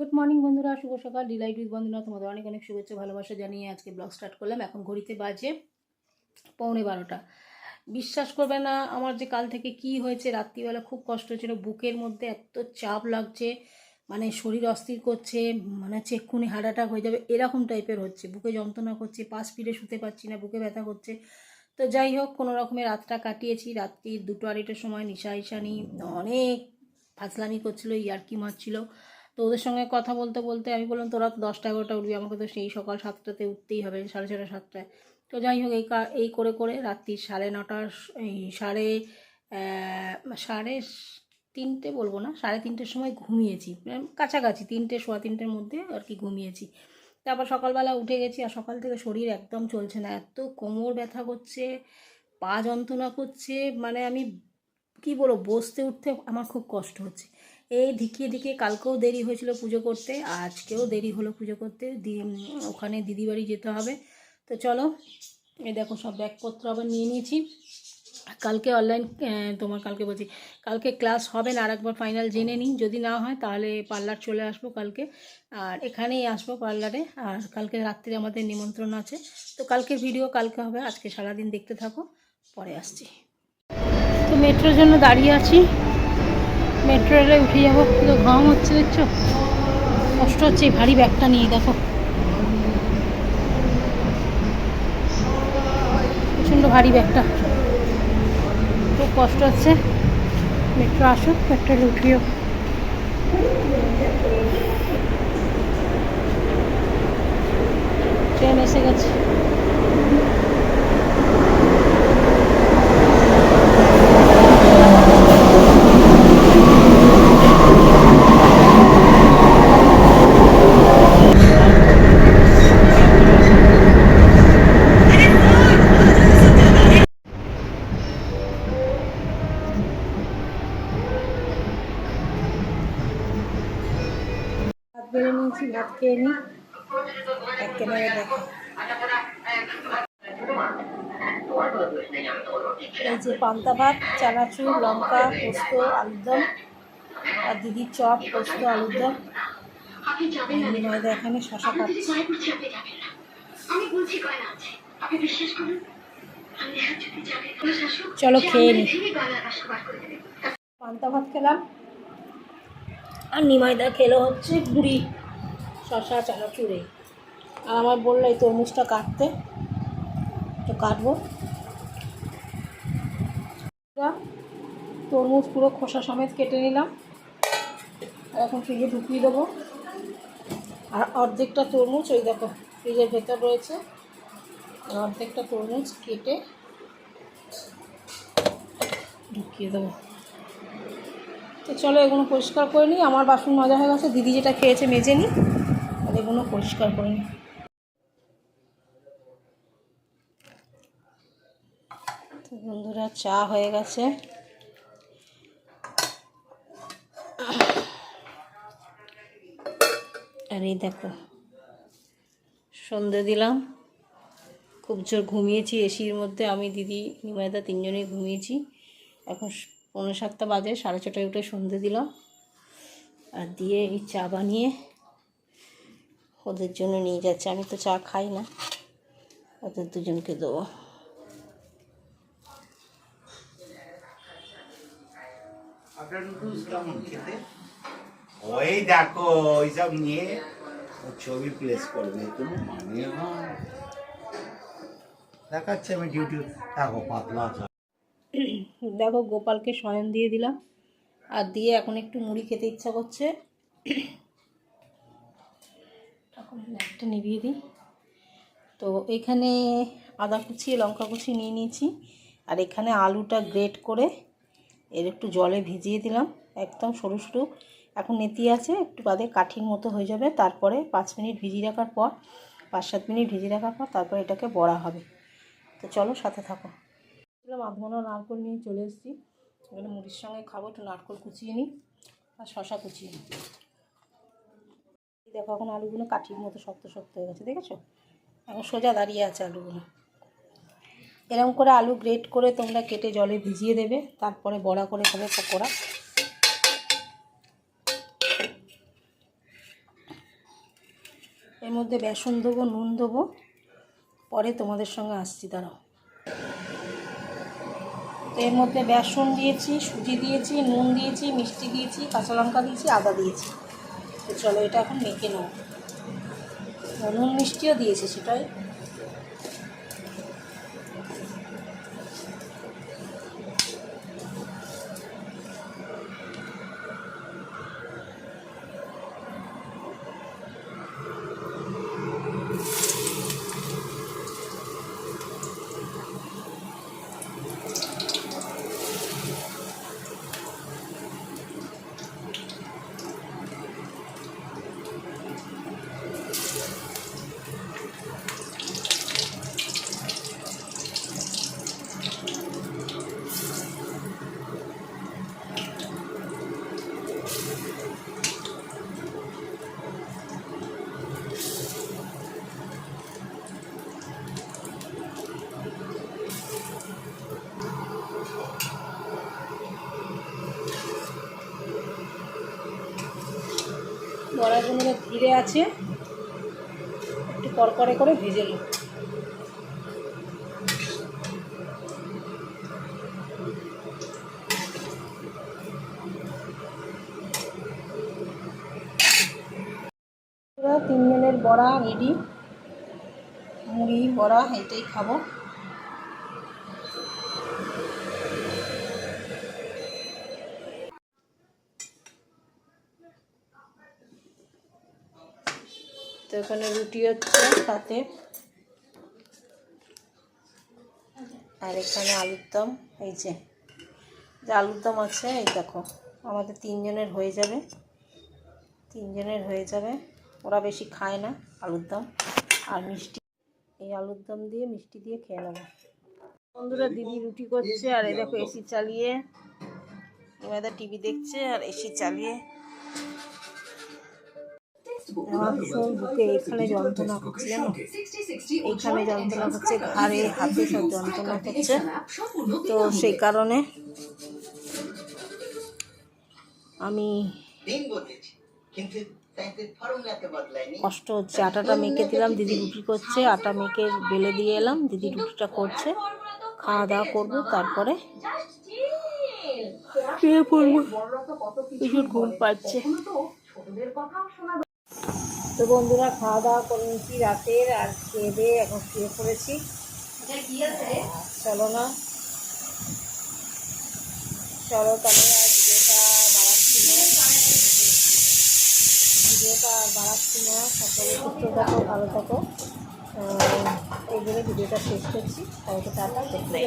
Good morning বন্ধুরা। শুভ সকাল। Deloitte with বন্ধুরা, তোমাদের অনেক অনেক শুভেচ্ছা, ভালোবাসা জানিয়ে আজকে ব্লগ স্টার্ট করলাম। এখন ঘড়িতে বাজে পৌনে বারোটা। বিশ্বাস করবে না, আমার যে কাল থেকে কি হয়েছে, রাত্রিবেলা খুব কষ্ট হচ্ছিল বুকের মধ্যে এত চাপ লাগছে মানে শরীর অস্থির করছে মানে হচ্ছে এক্ষুনি হার্ট অ্যাটাক হয়ে যাবে, এরকম টাইপের হচ্ছে। বুকে যন্ত্রণা করছে পাশ ফিরে শুতে পারছি না, বুকে ব্যথা করছে। তো যাই হোক, কোনো রকমের রাতটা কাটিয়েছি। রাত্রি দুটো আড়াইটার সময় নিশা ইশানি অনেক ফাজলামি করছিল, ইয়ার্কি মারছিল। তো ওদের সঙ্গে কথা বলতে বলতে আমি বললাম, তোরা তো দশটা এগারোটা উঠবি, আমাকে তো সেই সকাল সাতটাতে উঠতেই হবে, সাড়ে ছটা সাতটায়। তো যাই হোক, এই কা- এই করে করে রাত্রি সাড়ে এই সাড়ে সাড়ে তিনটে বলব না, সাড়ে তিনটের সময় ঘুমিয়েছি কাছাকাছি তিনটে, সোয়া তিনটের মধ্যে আর কি ঘুমিয়েছি। তারপর সকালবেলা উঠে গেছি, আর সকাল থেকে শরীর একদম চলছে না, এত কোমর ব্যথা করছে, পা যন্ত্রণা করছে মানে আমি কি বলব, বসতে উঠতে আমার খুব কষ্ট হচ্ছে। এই ধিকিয়ে ধিকিয়ে কালকেও দেরি হয়েছিল পুজো করতে, আজকেও দেরি হলো পুজো করতে। দিয়ে ওখানে দিদি বাড়ি যেতে হবে। তো চলো, এই দেখো সব ব্যাগপত্র আবার নিয়ে নিয়েছি। কালকে অনলাইন তোমার কালকে বলছি, কালকে ক্লাস হবে না, আরেকবার ফাইনাল জেনে নিই। যদি না হয় তাহলে পার্লার চলে আসব কালকে। আর এখানেই আসব পার্লারে আর কালকে রাত্রে আমাদের নিমন্ত্রণ আছে। তো কালকের ভিডিও কালকে হবে, আজকে সারাদিন দেখতে থাকো, পরে আসছি। তো মেট্রোর জন্য দাঁড়িয়ে আছি। মেট্রো রেলে উঠে যাব। কিন্তু ঘাম হচ্ছে, দেখছ? কষ্ট হচ্ছে, এই ভারী ব্যাগটা নিয়ে, দেখো। প্রচণ্ড ভারী ব্যাগটা। খুব কষ্ট হচ্ছে। মেট্রো আসুক, মেট্রো উঠিও ট্রেন এসে গেছে। বেড়ে নিয়েছি, ভাত খেয়ে নিই একেবারে দেখো এই যে পান্তা ভাত, চানাচুর, লঙ্কা, পোস্ত, আলুর দম, আর দিদির চপ, পোস্ত, আলুর দম। এখানে শশা কাটছে চলো খেয়ে নি। পান্তা ভাত খেলাম। আর নিমাইদা খেলো হচ্ছে গুড়ি, শশা, চানাচুরে। আর আমার বলল, এই তরমুজটা কাটতে। তো কাটবো। তরমুজ পুরো খোসা সমেত কেটে নিলাম। এখন ফ্রিজে ঢুকিয়ে দেবো। আর অর্ধেকটা তরমুজ ওই দেখো, ফ্রিজের ভেতর রয়েছে। আর অর্ধেকটা তরমুজ কেটে ঢুকিয়ে দেবো। তো চলো এগুলো পরিষ্কার করে নিই। আমার বাসন মজা হয়ে গেছে। দিদি যেটা খেয়েছে মেজে নিই আর এগুলো পরিষ্কার করে নিই। তো বন্ধুরা, চা হয়ে গেছে। আর এই দেখো, সন্ধে দিলাম। খুব জোর ঘুমিয়েছি। এসির মধ্যে আমি, দিদি নিমাইদা তিনজনেই ঘুমিয়েছি। এখন স- পৌনে সাতটা বাজে, সাড়ে ছটায় উঠে সন্ধে দিলাম। আর দিয়ে এই চা বানিয়ে ওদের জন্য নিয়ে যাচ্ছে। আমি তো চা খাই না, ওদের দুজনকে দেবো। ওই দেখো, ওইসব নিয়ে ছবি প্লেস করবে মানে দেখাচ্ছে আমি ডিউটি দেখো, পাতলা দেখো গোপালকে শয়ন দিয়ে দিলাম। আর দিয়ে এখন একটু মুড়ি খেতে ইচ্ছা করছে। এখন একটা নিভিয়ে দিই। তো এখানে আদা কুচি, লঙ্কা কুচি নিয়ে নিয়েছি। আর এখানে আলুটা গ্রেট করে এর একটু জলে ভিজিয়ে দিলাম, একদম সরু সরু। এখন নেতি আছে, একটু বাদে কাঠির মতো হয়ে যাবে। তারপরে পাঁচ মিনিট ভিজিয়ে রাখার পর, পাঁচ সাত মিনিট ভিজিয়ে রাখার পর তারপর এটাকে বড়া হবে। তো চলো সাথে থাকো। মাধমানো নারকল নিয়ে চলে এসেছি। এখানে মুড়ির সঙ্গে খাব, একটু নারকল কুচিয়ে নিই আর শশা কুচিয়ে নিই। দেখো এখন আলুগুলো কাঠির মতো শক্ত শক্ত হয়ে গেছে, দেখেছ? এখন সোজা দাঁড়িয়ে আছে আলুগুলো। এরকম করে আলু গ্রেট করে তোমরা কেটে জলে ভিজিয়ে দেবে, তারপরে বড়া করে খাবে পকোড়া। এর মধ্যে বেসন দেবো, নুন দেবো, পরে তোমাদের সঙ্গে আসছি, দাঁড়াও। তো এর মধ্যে বেসন দিয়েছি, সুজি দিয়েছি, নুন দিয়েছি, মিষ্টি দিয়েছি, কাঁচা লঙ্কা দিয়েছি, আদা দিয়েছি। তো চলো এটা এখন মেখে নেব। নুন মিষ্টিও দিয়েছি সেটাই। বড়াগুলো ধীরে আছে। একটু কড়কড়ে করে ভেজে নেব তিনজনের বড়া রেডি মুড়ি, বড়া, এটাই খাব। তো এখানে রুটি হচ্ছে সাথে। আর এখানে আলুর দম, এই যে। যে আলুর দম আছে, এই দেখো। আমাদের তিনজনের হয়ে যাবে। তিনজনের হয়ে যাবে। ওরা বেশি খায় না আলুর দম। আর মিষ্টি, এই আলুর দম দিয়ে মিষ্টি দিয়ে খেয়ে নেব। বন্ধুরা, দিদি রুটি করছে, আর এই দেখো এসি চালিয়ে। এবার টিভি দেখছে, আর এসি চালিয়ে এখানে যন্ত্রণা হচ্ছে। জানো এইখানে যন্ত্রণা হচ্ছে, ঘাড়ে হাতে সব যন্ত্রণা হচ্ছে। তো সেই কারণে আমি কষ্ট হচ্ছে। আটাটা মেখে দিলাম, দিদি রুটি করছে, আটা মেখে বেলে দিয়ে এলাম, দিদি রুটিটা করছে। খাওয়া দাওয়া করব, তারপরে শুয়ে পড়ব। ঘুম পাচ্ছে। তো বন্ধুরা খাওয়া দাওয়া করে নিয়েছি রাতের আর খেয়ে দিয়ে এখন শুয়ে পড়েছি। চলো না। চলো তাহলে আর ভিডিওটা বাড়াচ্ছি না। ভিডিওটা বাড়াচ্ছি না। সকলে সুস্থ থাকো ভালো থাকো। এই বলে ভিডিওটা শেষ করছি। সবাইকে টাটা দেখতে